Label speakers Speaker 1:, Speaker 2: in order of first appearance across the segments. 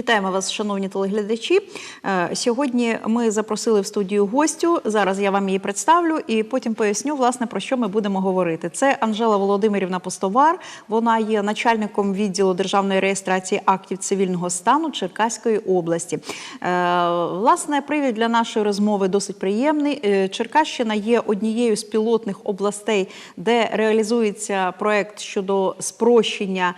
Speaker 1: Вітаємо вас, шановні телеглядачі. Е, Сьогодні ми запросили в студію гостю. Зараз я вам її представлю і потім поясню, власне, про що ми будемо говорити. Це Анжела Володимирівна Постовар. Вона є начальником відділу державної реєстрації актів цивільного стану Черкаської області. Е, Власне, привід для нашої розмови досить приємний. Е, Черкащина є однією з пілотних областей, де реалізується проект щодо спрощення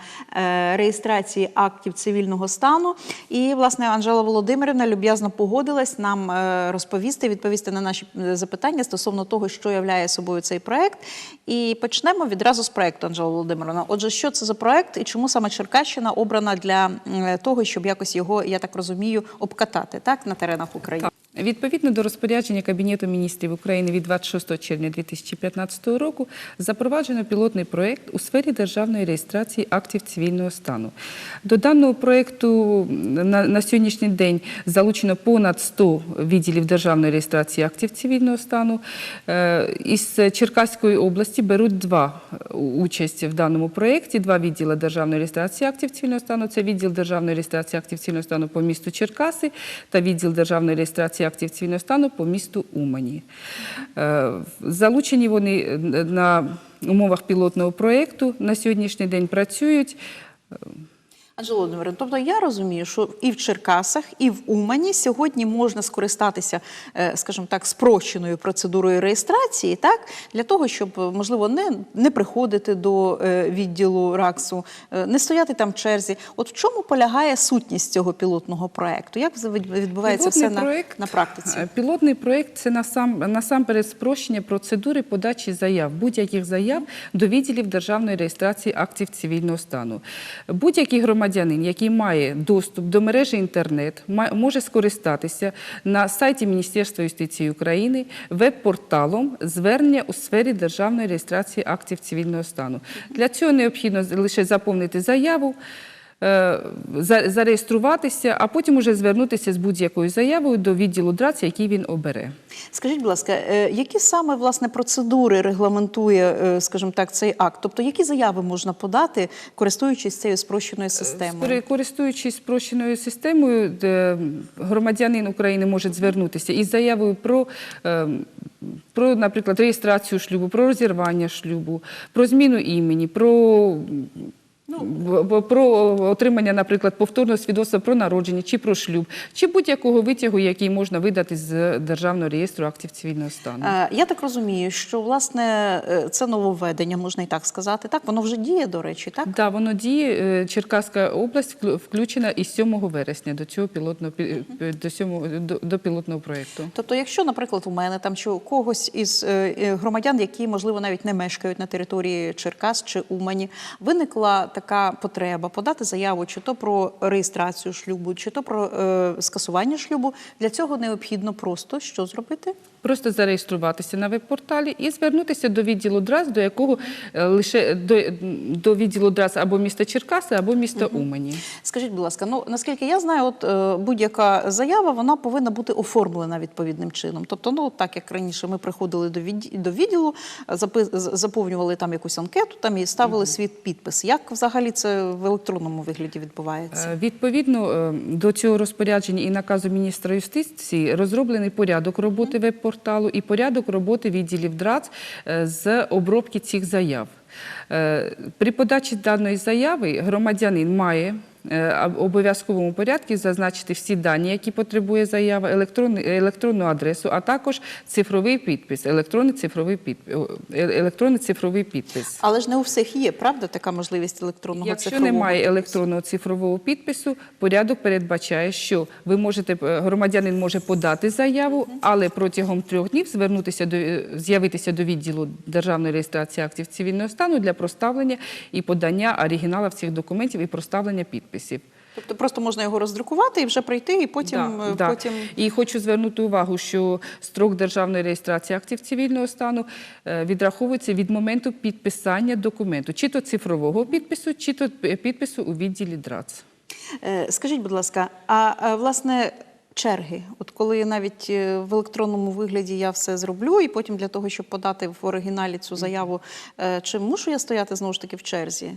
Speaker 1: реєстрації актів цивільного стану. І, власне, Анжела Володимирівна люб'язно погодилась нам е, розповісти, відповісти на наші е, запитання стосовно того, що являє собою цей проект. І почнемо відразу з проекту, Анжела Володимирівна. Отже, що це за проект і чому саме Черкащина обрана для того, щоб якось його, я так розумію, обкатати так на теренах України?
Speaker 2: Відповідно до розпорядження Кабінету міністрів України від 26 червня 2015 року запроваджено пілотний проєкт у сфері державної реєстрації актів цивільного стану. До даного проєкту на, сьогоднішній день залучено понад 100 відділів державної реєстрації актів цивільного стану. Е, Із Черкаської області беруть два е, участь в даному проєкті, два відділи державної реєстрації актів цивільного стану. Це відділ державної реєстрації актів цивільного стану по місту Черкаси та відділ державної реєстрації актів цивільного стану по місту Умані. Е, Залучені вони на умовах пілотного проєкту, на сьогоднішній день працюють.
Speaker 1: Анжела Володимирівна, тобто я розумію, що і в Черкасах, і в Умані сьогодні можна скористатися, е, скажімо так, спрощеною процедурою реєстрації, так для того, щоб можливо не, не приходити до е, відділу РАКСу, е, не стояти там в черзі. От в чому полягає сутність цього пілотного проекту? Як відбувається все на,
Speaker 2: проект,
Speaker 1: на практиці?
Speaker 2: е, Пілотний проект це насам, насамперед спрощення процедури подачі заяв, будь-яких заяв до відділів державної реєстрації актів цивільного стану. Будь-який громадянин, який має доступ до мережі інтернет, може скористатися на сайті Міністерства юстиції України веб-порталом звернення у сфері державної реєстрації актів цивільного стану. Для цього необхідно лише заповнити заяву за- зареєструватися, а потім уже звернутися з будь-якою заявою до відділу ДРАЦ, який він обере.
Speaker 1: Скажіть, будь ласка, е, які саме власне процедури регламентує, е, скажімо так, цей акт? Тобто, які заяви можна подати, користуючись цією спрощеною системою?
Speaker 2: Користуючись спрощеною системою, громадянин України може звернутися із заявою про, е, про, наприклад, реєстрацію шлюбу, про розірвання шлюбу, про зміну імені, про. Б- Про отримання, наприклад, повторного свідоцтва про народження чи про шлюб, чи будь-якого витягу, який можна видати з державного реєстру актів цивільного стану.
Speaker 1: Е, Я так розумію, що власне е, це нововведення, можна і так сказати. Так, воно вже діє, до речі, так?
Speaker 2: Да, воно діє. Е, Черкаська область включена із 7 вересня до цього пілотного пі- пі- до, сьомого- до, до пілотного проєкту.
Speaker 1: Тобто, якщо, наприклад, у мене там чи у когось із громадян, які можливо навіть не мешкають на території Черкас чи Умані, виникла така потреба подати заяву, чи то про реєстрацію шлюбу, чи то про е, скасування шлюбу. Для цього необхідно просто що зробити?
Speaker 2: Просто зареєструватися на веб-порталі і звернутися до відділу ДРАЗ, до якого е, лише до, до відділу ДРАЗ або міста Черкаси, або міста Умані.
Speaker 1: Скажіть, будь ласка, ну наскільки я знаю, от е, будь-яка заява вона повинна бути оформлена відповідним чином. Тобто, ну так як раніше ми приходили до відді- до відділу, запи- заповнювали там якусь анкету, там і ставили свій підпис. Як взагалі це в електронному вигляді відбувається?
Speaker 2: Е, Відповідно е, до цього розпорядження і наказу міністра юстиції розроблений порядок роботи веб-порталу і порядок роботи відділів ДРАЦ е, з обробки цих заяв. При подачі даної заяви громадянин має обов'язковому порядку зазначити всі дані, які потребує заява, електронну, електронну адресу, а також цифровий підпис, електронний цифровий підпис, електронний цифровий підпис.
Speaker 1: Але ж не у всіх є, правда, така можливість електронного
Speaker 2: Якщо
Speaker 1: цифрового
Speaker 2: немає електронного цифрового підпису, порядок передбачає, що ви можете е, громадянин може подати заяву, але протягом трьох днів звернутися до е, з'явитися до відділу державної реєстрації актів цивільного стану для проставлення і подання оригіналів цих документів і проставлення підписів.
Speaker 1: Тобто просто можна його роздрукувати і вже прийти, і потім,
Speaker 2: Да,
Speaker 1: е,
Speaker 2: да. І хочу звернути увагу, що строк державної реєстрації актів цивільного стану е, відраховується від моменту підписання документу, чи то цифрового підпису, чи то підпису у відділі ДРАЦ.
Speaker 1: Е, Скажіть, будь ласка, а е, власне черги, от коли навіть е, в електронному вигляді я все зроблю, і потім для того, щоб подати в оригіналі цю заяву, е, чи мушу я стояти знову ж таки в черзі?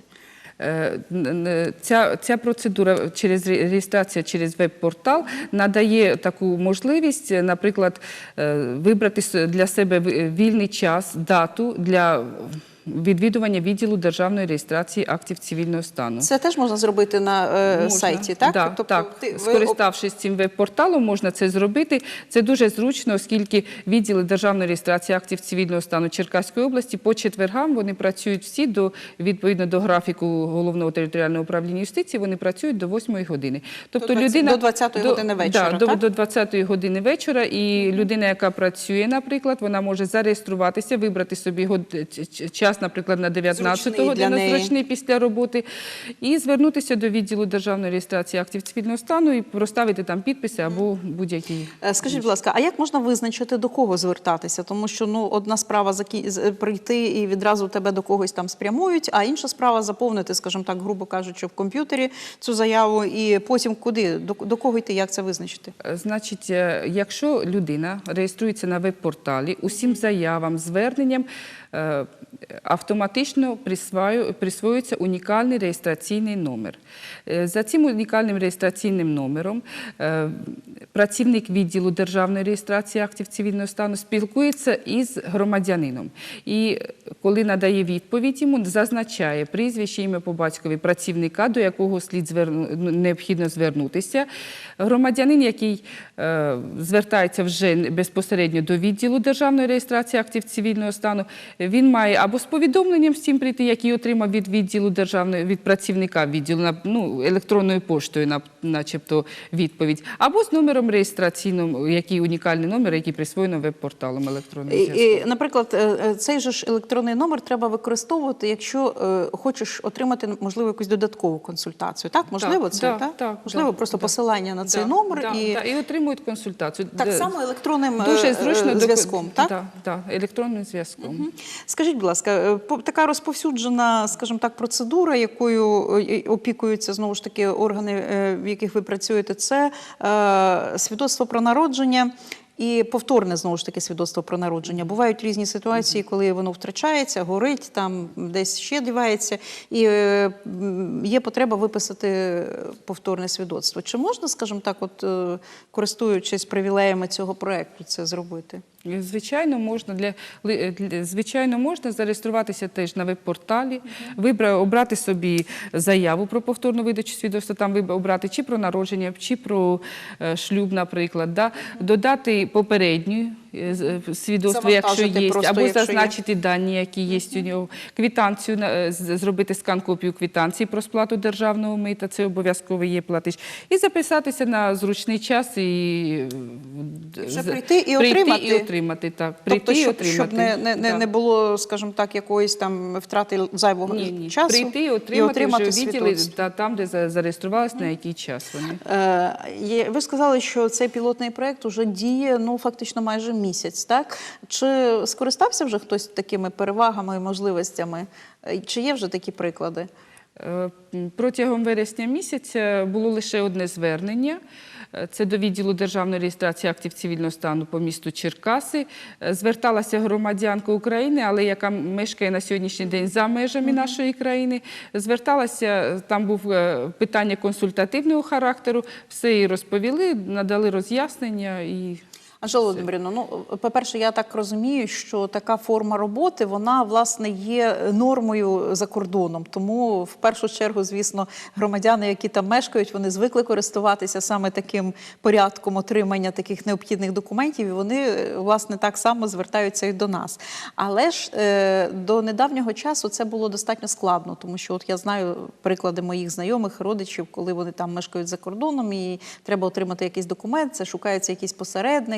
Speaker 2: Е, Ця, ця процедура через ре- реєстрація через веб-портал надає таку можливість, наприклад, е, вибрати для себе вільний час, дату для відвідування відділу державної реєстрації актів цивільного стану.
Speaker 1: Це теж можна зробити на е,
Speaker 2: Можна.
Speaker 1: сайті, так?
Speaker 2: Да,
Speaker 1: Тобто
Speaker 2: так.
Speaker 1: ти- ви
Speaker 2: Скориставшись цим веб-порталом, можна це зробити. Це дуже зручно, оскільки відділи державної реєстрації актів цивільного стану Черкаської області по четвергам вони працюють всі до відповідно до графіку головного територіального управління юстиції. Вони працюють до 8 години. Тобто
Speaker 1: До 20
Speaker 2: людина
Speaker 1: до 20-ї години вечора,
Speaker 2: Да, до,
Speaker 1: так?
Speaker 2: до 20 години вечора. І людина, яка працює, наприклад, вона може зареєструватися, вибрати собі год- ч- ч- час, наприклад, на 19
Speaker 1: Зручний для
Speaker 2: годину
Speaker 1: неї.
Speaker 2: зручний після роботи, і звернутися до відділу державної реєстрації актів цивільного стану і проставити там підписи або будь-які.
Speaker 1: Е, Скажіть, будь ласка, а як можна визначити до кого звертатися? Тому що ну одна справа прийти і відразу тебе до когось там спрямують, а інша справа заповнити, скажімо так, грубо кажучи, в комп'ютері цю заяву, і потім куди до, до кого йти, як це визначити?
Speaker 2: Е, Значить, е, якщо людина реєструється на веб-порталі, усім заявам, зверненням автоматично присвоюється унікальний реєстраційний номер. Е, За цим унікальним реєстраційним номером е, працівник відділу державної реєстрації актів цивільного стану спілкується із громадянином. І коли надає відповідь йому, зазначає прізвище, ім'я по батькові працівника, до якого слід зверну... ну, необхідно звернутися. Громадянин, який е, звертається вже безпосередньо до відділу державної реєстрації актів цивільного стану, він має або з повідомленням з цим прийти, який отримав від відділу державної від працівника відділу ну, електронною поштою, начебто відповідь, або з номером реєстраційним, який унікальний номер, який присвоєно веб-порталом електронного зв'язку.
Speaker 1: наприклад, е, е, цей же ж електронний номер треба використовувати, якщо е, хочеш отримати можливо якусь додаткову консультацію. Так, можливо,
Speaker 2: Так,
Speaker 1: це
Speaker 2: так,
Speaker 1: так?
Speaker 2: так,
Speaker 1: можливо,
Speaker 2: так,
Speaker 1: просто
Speaker 2: так.
Speaker 1: посилання на цей
Speaker 2: Да,
Speaker 1: номер
Speaker 2: да,
Speaker 1: і
Speaker 2: да, і отримують консультацію.
Speaker 1: так само електронним
Speaker 2: Дуже
Speaker 1: е,
Speaker 2: зручно
Speaker 1: е, зв'язком. Так?
Speaker 2: Да, да, електронним зв'язком.
Speaker 1: Скажіть, будь ласка, е, така розповсюджена, скажімо так, процедура, якою опікуються знову ж таки органи, в яких ви працюєте, це е, свідоцтво про народження. І повторне знову ж таки свідоцтво про народження. Бувають різні ситуації, коли воно втрачається, горить, там десь ще дівається, і е, є потреба виписати повторне свідоцтво. Чи можна, скажімо так, от е, користуючись привілеями цього проекту, це зробити?
Speaker 2: Звичайно, можна для, ли- звичайно можна зареєструватися теж на веб-порталі, вибра, обрати собі заяву про повторну видачу свідоцтва, там обрати чи про народження, чи про е, шлюб, наприклад, да? додати попередню е, е, свідоцтво, якщо є,
Speaker 1: просто,
Speaker 2: або
Speaker 1: якщо є.
Speaker 2: зазначити дані, які є у нього, квитанцію на- е, зробити скан копію квитанції про сплату державного мита, це обов'язково є платіж, і записатися на зручний час і е,
Speaker 1: Вже прийти і
Speaker 2: прийти
Speaker 1: отримати?
Speaker 2: і отримати, так. Прийти
Speaker 1: Тобто,
Speaker 2: і
Speaker 1: щоб,
Speaker 2: отримати.
Speaker 1: щоб не, не, не, не було, скажімо так, якоїсь там втрати зайвого
Speaker 2: ні, ні.
Speaker 1: часу.
Speaker 2: Прийти і отримати,
Speaker 1: і отримати
Speaker 2: вже відділи та, там, де за- зареєструвалися, на який час вони.
Speaker 1: Е, ви сказали, що цей пілотний проект вже діє ну фактично майже місяць. Так чи скористався вже хтось такими перевагами і можливостями? Е, Чи є вже такі приклади?
Speaker 2: Е, Протягом вересня місяця було лише одне звернення. Е, Це до відділу державної реєстрації актів цивільного стану по місту Черкаси. Зверталася громадянка України, але яка мешкає на сьогоднішній день за межами нашої країни. Зверталася, там був питання консультативного характеру. Все їй розповіли, надали роз'яснення і
Speaker 1: Анжела Володимирівна, ну по-перше, я так розумію, що така форма роботи вона власне є нормою за кордоном. Тому в першу чергу, звісно, громадяни, які там мешкають, вони звикли користуватися саме таким порядком отримання таких необхідних документів. І вони власне так само звертаються і до нас. Але ж е, до недавнього часу це було достатньо складно, тому що от я знаю приклади моїх знайомих, родичів, коли вони там мешкають за кордоном і треба отримати якийсь документ, це шукаються якісь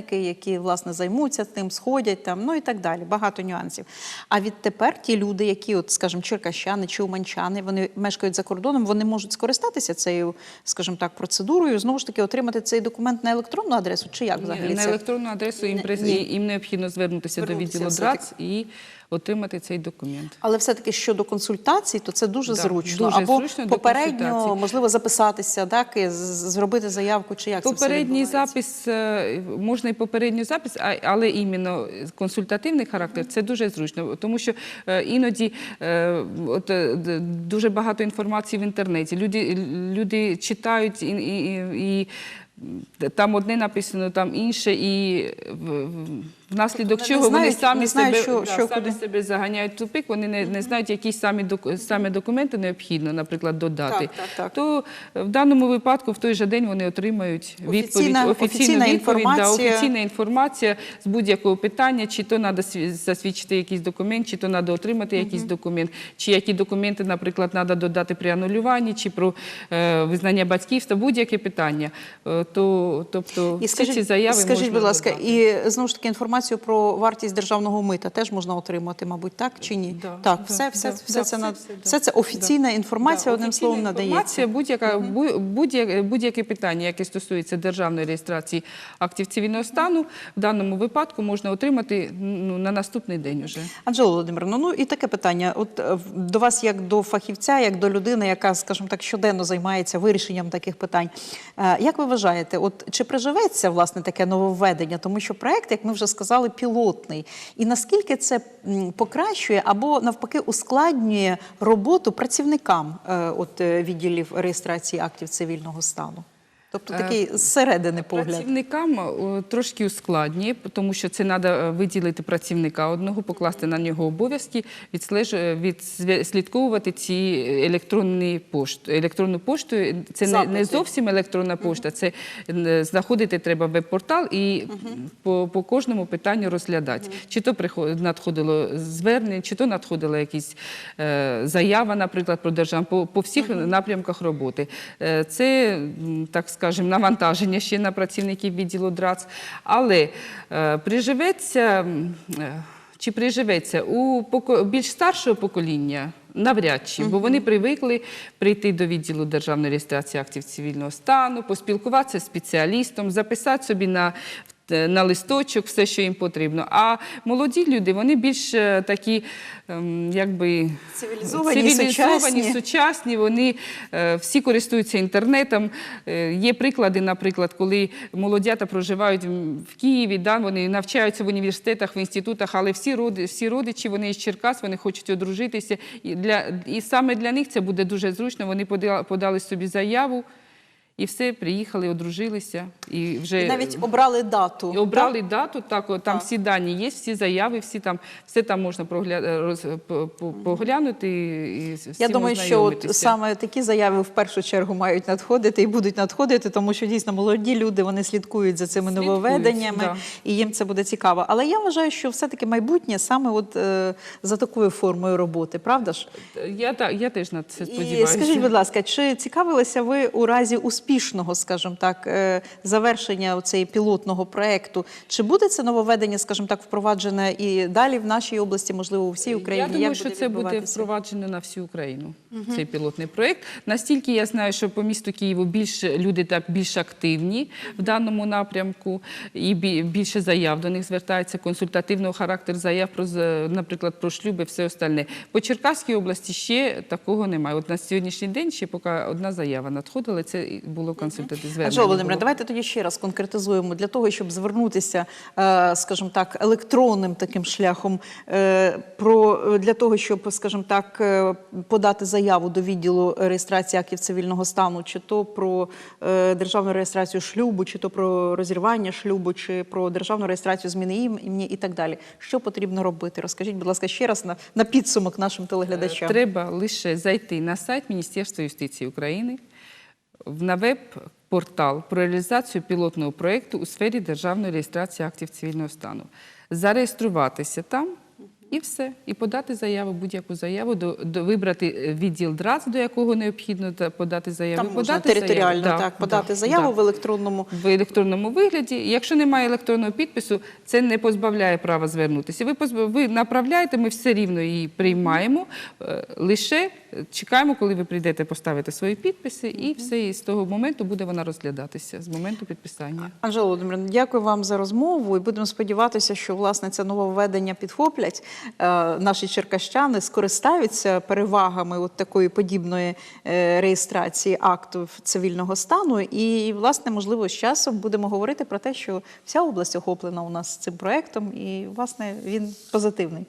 Speaker 1: посередники, які власне займуться тим, сходять там, ну і так далі. Багато нюансів. А відтепер ті люди, які, от, скажімо, черкащани чи уманчани, вони мешкають за кордоном, вони можуть скористатися цією, скажімо так, процедурою, знову ж таки, отримати цей документ на електронну адресу, чи як взагалі
Speaker 2: на електронну адресу їм,
Speaker 1: Ні, ні.
Speaker 2: їм необхідно звернутися,
Speaker 1: Звернутися
Speaker 2: до відділу. ДРАЦ і отримати цей документ.
Speaker 1: Але все-таки щодо консультацій, то це дуже
Speaker 2: Да,
Speaker 1: зручно.
Speaker 2: дуже
Speaker 1: Або
Speaker 2: зручно
Speaker 1: попередньо можливо записатися, так і зробити заявку, чи як
Speaker 2: Попередній
Speaker 1: відбувається?
Speaker 2: запис е, можна і попередньо запис, але іменно консультативний характер це дуже зручно, тому що е, іноді е, от, дуже багато інформації в інтернеті. Люди, люди читають і, і, і, там одне написано, там інше, і внаслідок
Speaker 1: не
Speaker 2: чого вони самі
Speaker 1: не знають,
Speaker 2: себе,
Speaker 1: що-
Speaker 2: да,
Speaker 1: що
Speaker 2: самі
Speaker 1: куди.
Speaker 2: себе заганяють в тупик, вони не, не знають, які самі, саме документи необхідно, наприклад, додати.
Speaker 1: Так, так, так.
Speaker 2: То в даному випадку в той же день вони отримають відповідь,
Speaker 1: Офіційна-
Speaker 2: офіційну
Speaker 1: офіційна
Speaker 2: відповідь, да,
Speaker 1: інформація.
Speaker 2: офіційна інформація з будь-якого питання, чи то треба засвідчити якийсь документ, чи то треба отримати якийсь документ, чи які документи, наприклад, треба додати при анулюванні, чи про е, визнання батьківства, будь-яке питання. Е, то, тобто
Speaker 1: І
Speaker 2: всі ці
Speaker 1: скажіть,
Speaker 2: заяви
Speaker 1: скажіть
Speaker 2: можна
Speaker 1: будь ласка,
Speaker 2: додати.
Speaker 1: і знову ж таки інформацію про вартість державного мита теж можна отримати, мабуть, так чи ні?
Speaker 2: Да,
Speaker 1: так,
Speaker 2: да,
Speaker 1: все, все,
Speaker 2: да,
Speaker 1: все,
Speaker 2: да,
Speaker 1: це
Speaker 2: все,
Speaker 1: на
Speaker 2: все, да.
Speaker 1: все це офіційна інформація,
Speaker 2: Да,
Speaker 1: одним
Speaker 2: офіційна
Speaker 1: словом надається.
Speaker 2: інформація, будь-яка бу- будь-яке будь-яке питання, яке стосується державної реєстрації актів цивільного стану, в даному випадку можна отримати ну, на наступний день уже.
Speaker 1: Анжела Володимирівна, ну і таке питання. От е, до вас, як до фахівця, як до людини, яка, скажімо так, щоденно займається вирішенням таких питань. Е, Як ви вважаєте, от чи приживеться власне таке нововведення? Тому що проект, як ми вже сказали, пілотний. І наскільки це покращує або навпаки ускладнює роботу працівникам е, от е, відділів реєстрації актів цивільного стану? Тобто
Speaker 2: Е,
Speaker 1: такий зсередини погляд.
Speaker 2: Працівникам трошки ускладнює, тому що це треба виділити працівника одного, покласти на нього обов'язки, відслідковувати ці електронні пошту. Електронну пошту це не, не зовсім електронна пошта, це е, знаходити треба веб-портал і по, по кожному питанню розглядати. Чи то надходило звернення, чи то надходила якась е, заява, наприклад, про державу, по, по всіх напрямках роботи. Е, Це, так скажемо, навантаження ще на працівників відділу ДРАЦ. Але е, приживеться. е, Чи приживеться у більш старшого покоління? Навряд чи, бо вони привикли прийти до відділу державної реєстрації актів цивільного стану, поспілкуватися з спеціалістом, записати собі на, на листочок все, що їм потрібно. А молоді люди, вони більш е, такі, ем, якби
Speaker 1: Цивілізовані, сучасні.
Speaker 2: сучасні, вони е, всі користуються інтернетом. Е, Є приклади, наприклад, коли молодята проживають в- Києві, да, вони навчаються в університетах, в інститутах, але всі, роди, всі родичі, вони із Черкас, вони хочуть одружитися. І, для, і саме для них це буде дуже зручно. Вони подали собі заяву. І все, приїхали, одружилися. І вже
Speaker 1: І навіть обрали дату.
Speaker 2: і обрали дату, так, там всі дані є, всі заяви, всі там, все там можна прогля... роз... по- по- поглянути і
Speaker 1: Я думаю, що от саме такі заяви в першу чергу мають надходити і будуть надходити, тому що дійсно молоді люди вони слідкують за цими
Speaker 2: Слідкують,
Speaker 1: нововведеннями,
Speaker 2: да.
Speaker 1: і їм це буде цікаво. Але я вважаю, що все-таки майбутнє саме от е, за такою формою роботи, правда ж?
Speaker 2: Я, та- я теж на це
Speaker 1: І скажіть, будь ласка, чи цікавилися ви у разі успішного, скажімо так, е, завершення цієї пілотного проекту? Чи буде це нововведення, скажімо так, впроваджене і далі в нашій області, можливо, у всій Україні?
Speaker 2: Я думаю,
Speaker 1: Як
Speaker 2: що
Speaker 1: буде
Speaker 2: це буде впроваджено на всю Україну. Цей пілотний проєкт. Настільки я знаю, що по місту Києву більш люди так більш активні в даному напрямку, і більше заяв до них звертається консультативного характеру заяв про наприклад про шлюби, все остальне. По Черкаській області ще такого немає. От на сьогоднішній день ще поки одна заява надходила. Це було консультативне звернення.
Speaker 1: Володимирівна,
Speaker 2: було.
Speaker 1: давайте тоді ще раз конкретизуємо для того, щоб звернутися, е, скажімо так, електронним таким шляхом, е, про для того, щоб, скажімо так, е, подати заяву до відділу реєстрації актів цивільного стану, чи то про е, державну реєстрацію шлюбу, чи то про розірвання шлюбу, чи про державну реєстрацію зміни імені і так далі. Що потрібно робити? Розкажіть, будь ласка, ще раз на, на підсумок нашим телеглядачам.
Speaker 2: Треба лише зайти на сайт Міністерства юстиції України на веб-портал про реалізацію пілотного проєкту у сфері державної реєстрації актів цивільного стану, зареєструватися там. І все, і подати заяву, будь-яку заяву, до, до вибрати е, відділ ДРАЦ, до якого необхідно та- подати заяву.
Speaker 1: Там можна
Speaker 2: подати
Speaker 1: територіально
Speaker 2: заяву.
Speaker 1: Так подати
Speaker 2: да,
Speaker 1: заяву
Speaker 2: да
Speaker 1: в електронному.
Speaker 2: в електронному вигляді. Якщо немає електронного підпису, це не позбавляє права звернутися. Ви позбав... ви направляєте, ми все рівно її приймаємо. е, Лише чекаємо, коли ви прийдете поставити свої підписи, і все і з того моменту буде вона розглядатися з моменту підписання.
Speaker 1: Анжела Володимирівна, дякую вам за розмову і будемо сподіватися, що власне це нововведення підхоплять е, наші черкащани скористаються перевагами от такої подібної е, реєстрації актів цивільного стану. І, власне, можливо, з часом будемо говорити про те, що вся область охоплена у нас цим проектом, і, власне, він позитивний.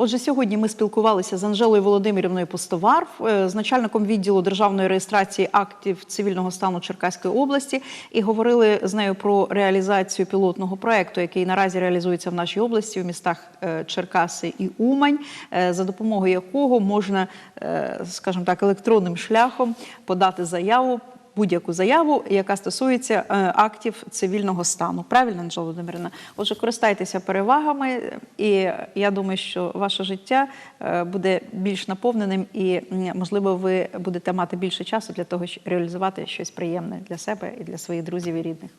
Speaker 1: Отже, сьогодні ми спілкувалися з Анжелою Володимирівною Постовар, е, з начальником відділу державної реєстрації актів цивільного стану Черкаської області, і говорили з нею про реалізацію пілотного проекту, який наразі реалізується в нашій області у містах е, Черкаси і Умань, е, за допомогою якого можна, е, скажімо так, електронним шляхом подати заяву будь-яку заяву, яка стосується е, актів цивільного стану. Правильно, Анжела Володимирівна? Отже, користайтеся перевагами, і я думаю, що ваше життя е, буде більш наповненим, і можливо, ви будете мати більше часу для того, щоб реалізувати щось приємне для себе і для своїх друзів і рідних.